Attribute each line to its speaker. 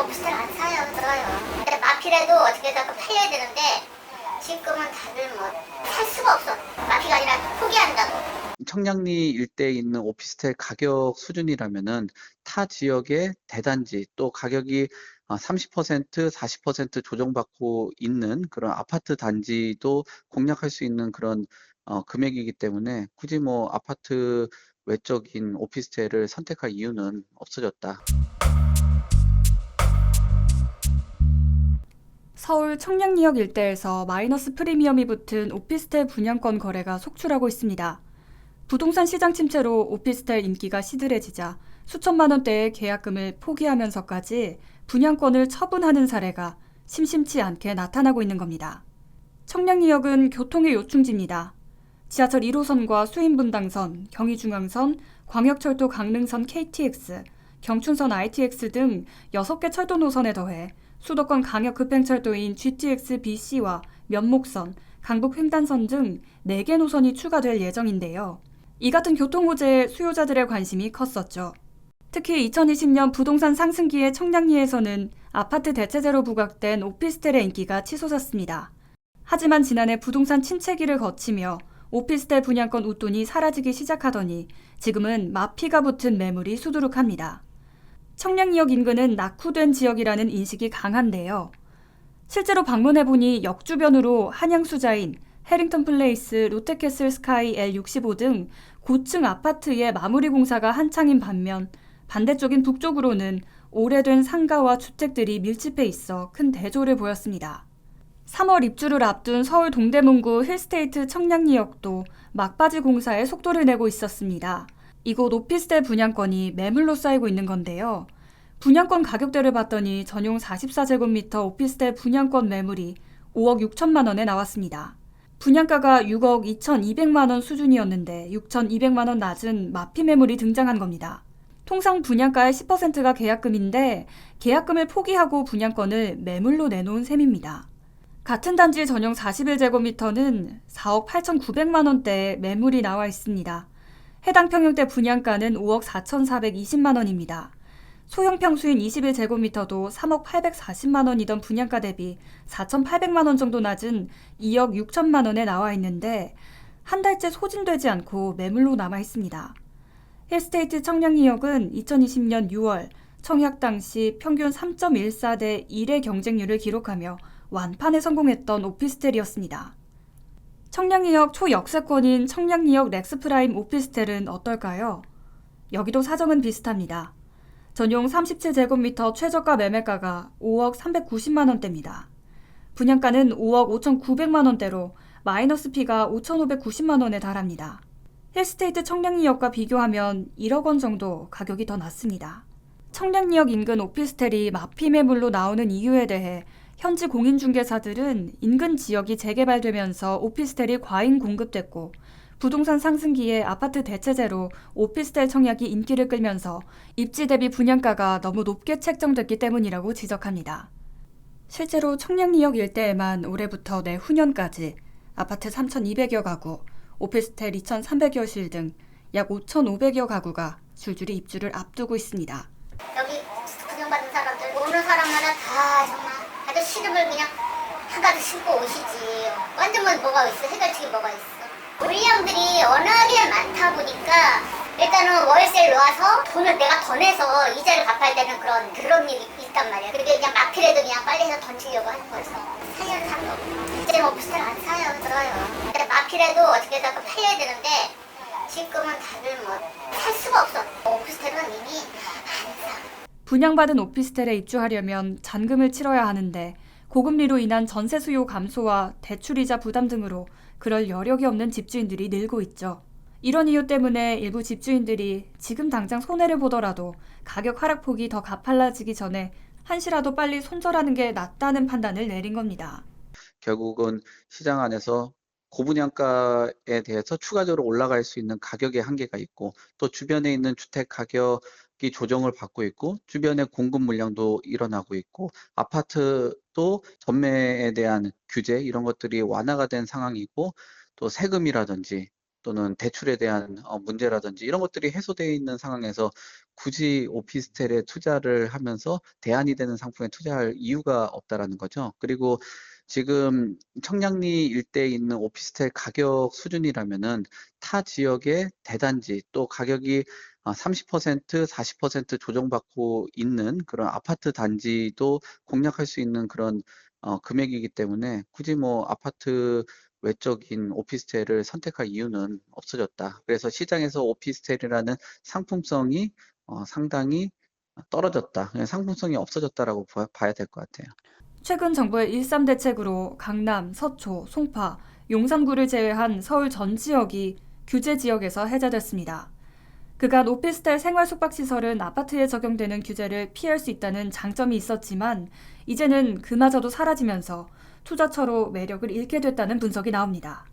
Speaker 1: 오피스텔 안 사요. 들어요. 근데 마피라도 어떻게든 팔려야 되는데 지금은 다들 뭐 살 수가 없어. 마피가 아니라 포기한다고.
Speaker 2: 청량리 일대에 있는 오피스텔 가격 수준이라면은 타 지역의 대단지 또 가격이 아, 30%, 40% 조정받고 있는 그런 아파트 단지도 공략할 수 있는 그런 어, 금액이기 때문에 굳이 뭐 아파트 외적인 오피스텔을 선택할 이유는 없어졌다.
Speaker 3: 서울 청량리역 일대에서 마이너스 프리미엄이 붙은 오피스텔 분양권 거래가 속출하고 있습니다. 부동산 시장 침체로 오피스텔 인기가 시들해지자 수천만 원대의 계약금을 포기하면서까지 분양권을 처분하는 사례가 심심치 않게 나타나고 있는 겁니다. 청량리역은 교통의 요충지입니다. 지하철 1호선과 수인분당선, 경의중앙선, 광역철도 강릉선 KTX, 경춘선 ITX 등 6개 철도 노선에 더해 수도권 강역 급행철도인 GTX BC와 면목선, 강북 횡단선 등 4개 노선이 추가될 예정인데요. 이 같은 교통 호재에 수요자들의 관심이 컸었죠. 특히 2020년 부동산 상승기의 청량리에서는 아파트 대체제로 부각된 오피스텔의 인기가 치솟았습니다. 하지만 지난해 부동산 침체기를 거치며 오피스텔 분양권 웃돈이 사라지기 시작하더니 지금은 마피가 붙은 매물이 수두룩합니다. 청량리역 인근은 낙후된 지역이라는 인식이 강한데요. 실제로 방문해보니 역 주변으로 한양수자인 해링턴 플레이스, 롯데캐슬 스카이 L65 등 고층 아파트의 마무리 공사가 한창인 반면 반대쪽인 북쪽으로는 오래된 상가와 주택들이 밀집해 있어 큰 대조를 보였습니다. 3월 입주를 앞둔 서울 동대문구 힐스테이트 청량리역도 막바지 공사에 속도를 내고 있었습니다. 이곳 오피스텔 분양권이 매물로 쌓이고 있는 건데요. 분양권 가격대를 봤더니 전용 44제곱미터 오피스텔 분양권 매물이 5억 6천만 원에 나왔습니다. 분양가가 6억 2,200만 원 수준이었는데 6,200만 원 낮은 마피 매물이 등장한 겁니다. 통상 분양가의 10%가 계약금인데 계약금을 포기하고 분양권을 매물로 내놓은 셈입니다. 같은 단지 전용 41제곱미터는 4억 8,900만 원대의 매물이 나와 있습니다. 해당 평형대 분양가는 5억 4,420만 원입니다. 소형 평수인 21제곱미터도 3억 840만 원이던 분양가 대비 4,800만 원 정도 낮은 2억 6천만 원에 나와 있는데 한 달째 소진되지 않고 매물로 남아 있습니다. 힐스테이트 청량리역은 2020년 6월 청약 당시 평균 3.14대 1의 경쟁률을 기록하며 완판에 성공했던 오피스텔이었습니다. 청량리역 초역세권인 청량리역 렉스프라임 오피스텔은 어떨까요? 여기도 사정은 비슷합니다. 전용 37제곱미터 최저가 매매가가 5억 390만 원대입니다. 분양가는 5억 5,900만 원대로 마이너스 피가 5,590만 원에 달합니다. 힐스테이트 청량리역과 비교하면 1억 원 정도 가격이 더 낮습니다. 청량리역 인근 오피스텔이 마피 매물로 나오는 이유에 대해 현지 공인중개사들은 인근 지역이 재개발되면서 오피스텔이 과잉 공급됐고 부동산 상승기에 아파트 대체제로 오피스텔 청약이 인기를 끌면서 입지 대비 분양가가 너무 높게 책정됐기 때문이라고 지적합니다. 실제로 청량리역 일대에만 올해부터 내후년까지 아파트 3,200여 가구, 오피스텔 2,300여 실 등 약 5,500여 가구가 줄줄이 입주를 앞두고 있습니다.
Speaker 1: 여기 분양받은 사람들 오는 사람마다 다 시름을 그냥 한가득 싣고 오시지. 완전 뭐 뭐가 있어. 해결책이 뭐가 있어. 물량들이 워낙에 많다 보니까 일단은 월세를 놓아서 돈을 내가 더 내서 이자를 갚아야 되는 그런 그런 일이 있단 말이야. 그리고 그냥 마피라도 그냥 빨리 해서 던지려고 하는 거여서 사려는 사는 거고. 이제는 오피스텔 안 사요. 들어요. 근데 마피라도 어떻게든 팔려야 되는데 지금은 다들 뭐 살 수가 없어. 오피스텔은 이미 안 사.
Speaker 3: 분양받은 오피스텔에 입주하려면 잔금을 치러야 하는데 고금리로 인한 전세 수요 감소와 대출이자 부담 등으로 그럴 여력이 없는 집주인들이 늘고 있죠. 이런 이유 때문에 일부 집주인들이 지금 당장 손해를 보더라도 가격 하락폭이 더 가팔라지기 전에 한시라도 빨리 손절하는 게 낫다는 판단을 내린 겁니다.
Speaker 2: 결국은 시장 안에서 고분양가에 대해서 추가적으로 올라갈 수 있는 가격의 한계가 있고 또 주변에 있는 주택 가격이 조정을 받고 있고 주변에 공급 물량도 일어나고 있고 아파트 도 전매에 대한 규제 이런 것들이 완화가 된 상황이고 또 세금이라든지 또는 대출에 대한 어, 문제라든지 이런 것들이 해소되어 있는 상황에서 굳이 오피스텔에 투자를 하면서 대안이 되는 상품에 투자할 이유가 없다라는 거죠. 그리고 지금 청량리 일대에 있는 오피스텔 가격 수준이라면은 타 지역의 대단지 또 가격이 어, 30%, 40% 조정받고 있는 그런 아파트 단지도 공략할 수 있는 그런 어, 금액이기 때문에 굳이 뭐 아파트 외적인 오피스텔을 선택할 이유는 없어졌다. 그래서 시장에서 오피스텔이라는 상품성이 어, 상당히 떨어졌다. 그냥 상품성이 없어졌다라고 봐- 봐야 될 것 같아요.
Speaker 3: 최근 정부의 1.3 대책으로 강남, 서초, 송파, 용산구를 제외한 서울 전 지역이 규제 지역에서 해제됐습니다. 그간 오피스텔 생활 숙박시설은 아파트에 적용되는 규제를 피할 수 있다는 장점이 있었지만 이제는 그마저도 사라지면서 투자처로 매력을 잃게 됐다는 분석이 나옵니다.